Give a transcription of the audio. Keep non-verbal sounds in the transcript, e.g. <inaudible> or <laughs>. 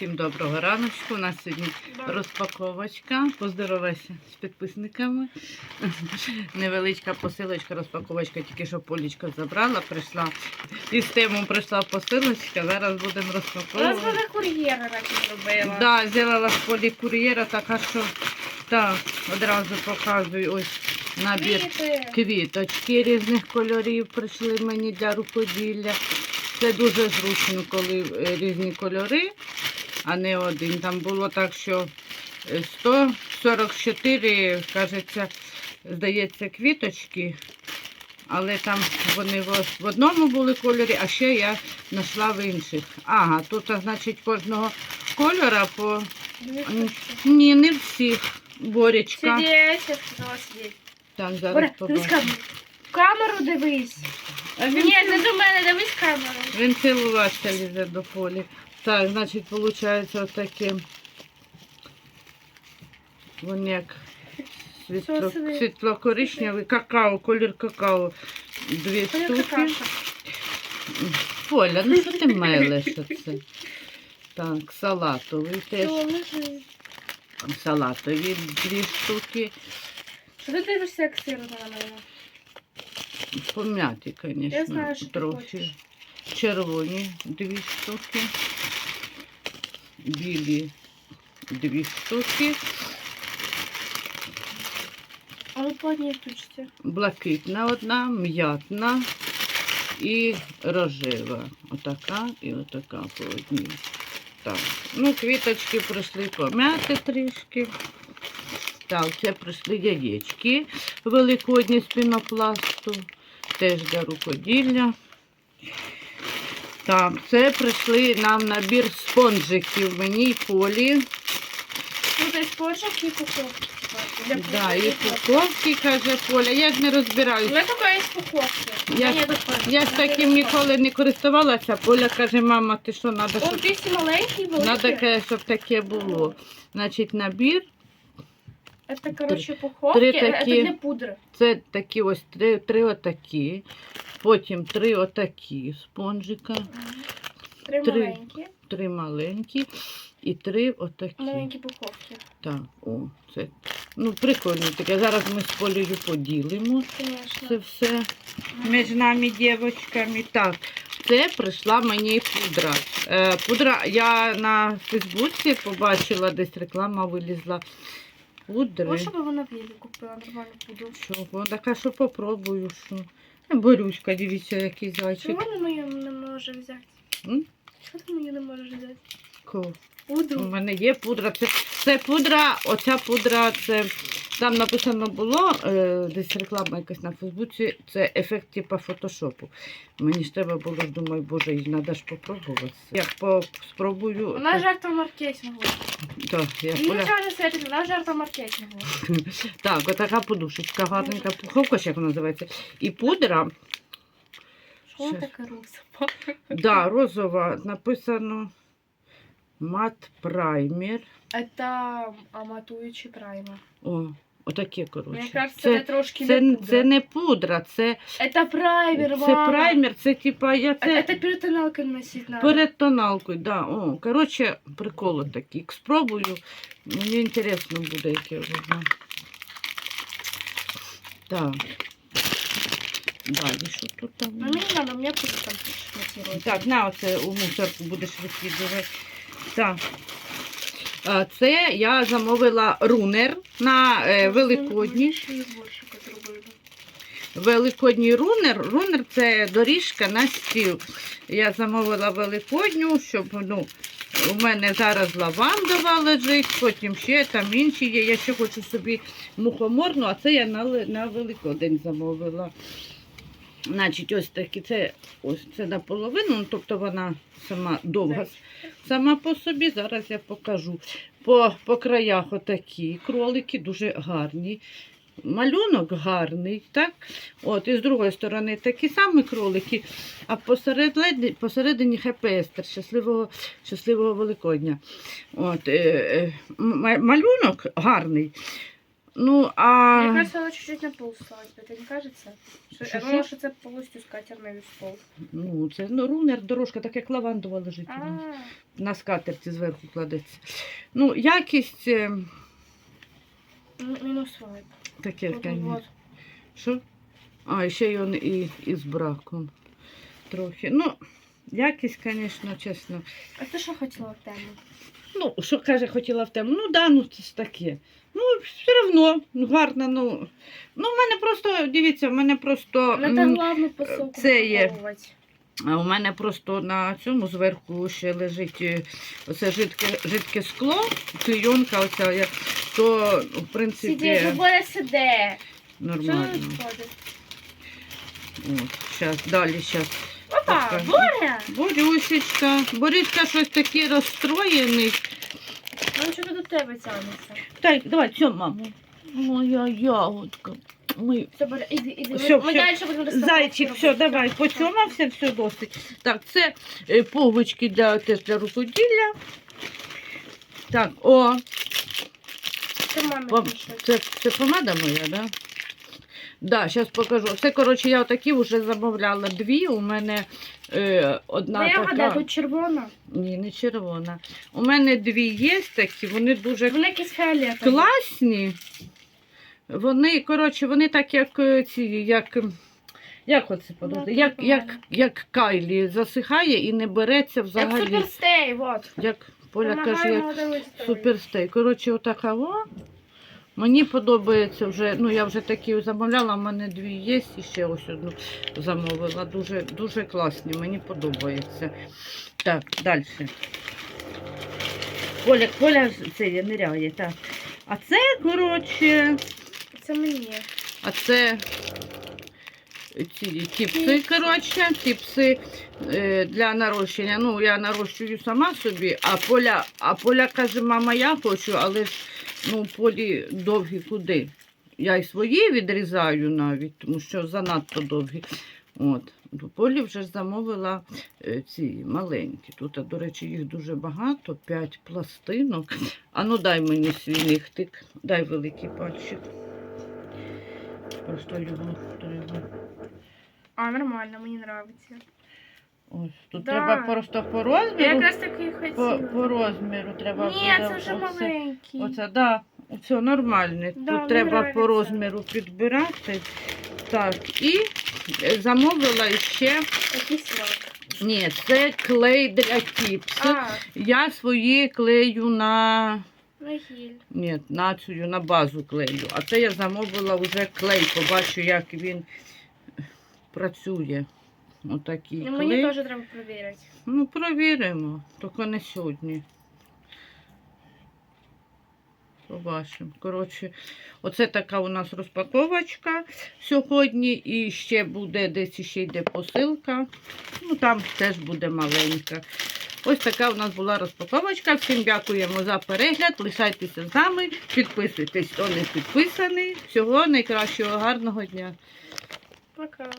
Всім доброго раночку. У нас сьогодні розпаковочка. Поздоровайся з підписниками. <laughs> Невеличка посилочка, розпаковочка, тільки що Полічка забрала, прийшла. Із тему прийшла посилочка, зараз будемо розпаковувати. вона кур'єра так зробила. Да, взяла з полі кур'єра, така що так, одразу показую ось набір Квіти. квіточки різних кольорів прийшли мені для рукоділля. Це дуже зручно, коли е, різні кольори, а не один. Там було так, що е, 144, кажеться, здається, квіточки, але там вони в одному були кольорі, а ще я знайшла в інших. Ага, тут, значить, кожного кольора по. Ні, не всіх. Боречка. Сидіть, я сказала сидіть. Так, зараз побачимо. камеру. Дивись. Ні, не до мене, дивись камеру. Він цілуватися лізе до полі. Так, значить, виходить отаке. Вони як світло, світло коричневий какао, колір какао. Дві штуки. Поля, ну що ти мелеш оце? Так, салатовий теж. Салатові дві штуки. Що ти дивишся, як сир на? Пом'яті, звісно, трохи. Червоні дві штуки. Білі дві штуки. Але по одній штучці. Блакитна одна, м'ятна і рожева. Отака і отака по одній. Так. Ну, квіточки прийшли пом'яти трішки. Так, це прийшли яєчки великодні з пінопласту. Теж для рукоділля. Так, це прийшли нам набір спонжиків мені і полі. Тут є спорчик і. Для Да, і упаковки. каже Поля. Я ж не розбираюся. тільки є упаковки. Я, ж- я ж таким ніколи не користувалася. Поля каже, мама, ти що, треба, Он щоб, маленький, надо, каже, щоб таке було. Значить, набір. Это, короче, упаковки. три Это такі. для пудри. Це такі ось три, три отакі. Потім три отакі спонжика, Три, Три. маленькі. три маленькі і три отакі. Маленькі упаковки. Так, о, це. Ну, прикольно таке. Зараз ми з полею поділимо. Це все між нами дівчатками. Так, це прийшла мені пудра. Е, пудра, я на Фейсбуці побачила, десь реклама вилізла. Пудри. Лучше бы вона в Єві купила нормальну пудру. Чого? Така що попробую, що. Борюська, Борюшка, дивіться, який зайчик. Чого не мою не може взяти? М? Чого ти мою не можеш взяти? Кого? У мене є пудра. Це, це пудра, оця пудра, це там написано було, е, десь реклама якась на Фейсбуці, це ефект типу фотошопу. Мені ж треба було, думаю, боже, її треба ж попробувати. Я спробую. Вона жертва маркетингу. так, я Її поля... нічого не світить, вона жертва маркетингу. <laughs> так, отака подушечка, гарненька, пуховка, як вона називається. І пудра, Що така руса? да, розова, написано мат праймер. Это аматуючий праймер. О, отаке, коротше. Мені кажется, це, це трошки це, не пудра. це не пудра, це, Это праймер, це мама. праймер, це типа я це Это перед тоналкой носить надо. перед тоналкою. Да. О, коротше, прикол такий. Спробую. Мені інтересно буде, яке воно. Так. Далі, що тут там? Ну, мне не надо, у меня пусть там. Так, на оце у мусорку будеш викидувати. Так. А, Це я замовила рунер на е, Великодні. Великодній рунер. Рунер це доріжка на стіл. Я замовила великодню, щоб ну, у мене зараз лавандова лежить, потім ще там інші є. Я ще хочу собі мухоморну, а це я на, на Великодень замовила. Значить, ось такі, це ось це наполовину, ну, тобто вона сама довга сама по собі. Зараз я покажу. По, по краях отакі кролики дуже гарні. Малюнок гарний, так? От, і з другої сторони такі самі кролики, а посередині, посередині хепестер, щасливого, щасливого Великодня. От, е, е, малюнок гарний. Ну, а Мне кажется, надо чуть-чуть на пол ставить, это не кажется? Что, Что, я думала, что? что это полностью скатерный стол. ну, це ну, рунер, дорожка, так як лавандова лежить. у А, нас. На скатерці зверху кладеться. Ну, якість е, м- минус вайп. таке, Вот, вот, конечно. вот. Що? А, і ще й он і, і з браком. Трохи. Ну, якість, звісно, чесно. А ты что хотела в тему? Ну, що каже, хотіла в тему. Ну, да, ну це ж таке. Ну, все одно, ну, гарно, ну. Ну, в мене просто, дивіться, в мене просто. Надо м, главную посылку це є. А у мене просто на цьому зверху ще лежить е, оце жидке, жидке скло, клейонка оця, я- то, в принципі, Сиди, любое СД. нормально. Что тут? От, щас, далі, щас. Опа, Покажи. Боря! Борюсечка. Борюшка щось такий розстроєний. Он что-то до тебе тянется. Так, давай, цьому, маму. Моя ягодка. Ми... Все, Боря, иди, иди. Всё, мы, мы всё. дальше будем доставать. Зайчик, все, давай, поцьомався, все досить. Так, це е, повички для, теж для рукоділля. Так, о, Ты маме Пом- пишешь. Це, це помада моя, да? Да, зараз покажу. Це, коротше, я отакі вже замовляла дві. У мене е, одна Да я така. гадаю, тут червона. Ні, не червона. У мене дві є такі, вони дуже фіолетова. класні. Вони, коротше, вони так, як е, ці, як. Як оце? Ну, Як, як, як кайлі засихає і не береться Як взагалі. суперстей, вот. Як Поля каже, як. Суперстей. Коротше, отака во. Мені подобається вже, ну я вже такі замовляла, в мене дві є, і ще ось одну замовила. Дуже, дуже класні, мені подобається. Так, далі. Поля, Поля це ниряє, так. А це, коротше, Це мені. а це ці чіпси, коротше, чіпси е, для нарощення. Ну, я нарощую сама собі, а поля, а поля каже, мама, я хочу, але ж ну, полі довгі куди. Я й свої відрізаю навіть, тому що занадто довгі. От. До полі вже замовила е, ці маленькі. Тут, до речі, їх дуже багато, 5 пластинок. А ну дай мені свій нігтик, дай великий пальчик. Просто його треба. А, нормально, мені подобається. Ось. Тут Да. треба просто по Я розміру. якраз таки і По, по розміру треба Ні, буде це вже оце- маленький. Оце, да, це нормальне. Да, Тут треба нравиться. по розміру підбирати. Так, і е, замовила ще. Ні, це клей для тіпси. Я свої клею на. на гіль. Ні, на цю на базу клею. А це я замовила вже клей. Побачу, як він працює. Отакий І клей. мені теж треба перевірити. Ну, провіримо, тільки не сьогодні. Побачимо. Коротше, оце така у нас розпаковочка сьогодні. І ще буде десь ще йде посилка. Ну, там теж буде маленька. Ось така у нас була розпаковочка. Всім дякуємо за перегляд. Лишайтеся з нами, підписуйтесь, хто не підписаний. Всього найкращого, гарного дня. Пока.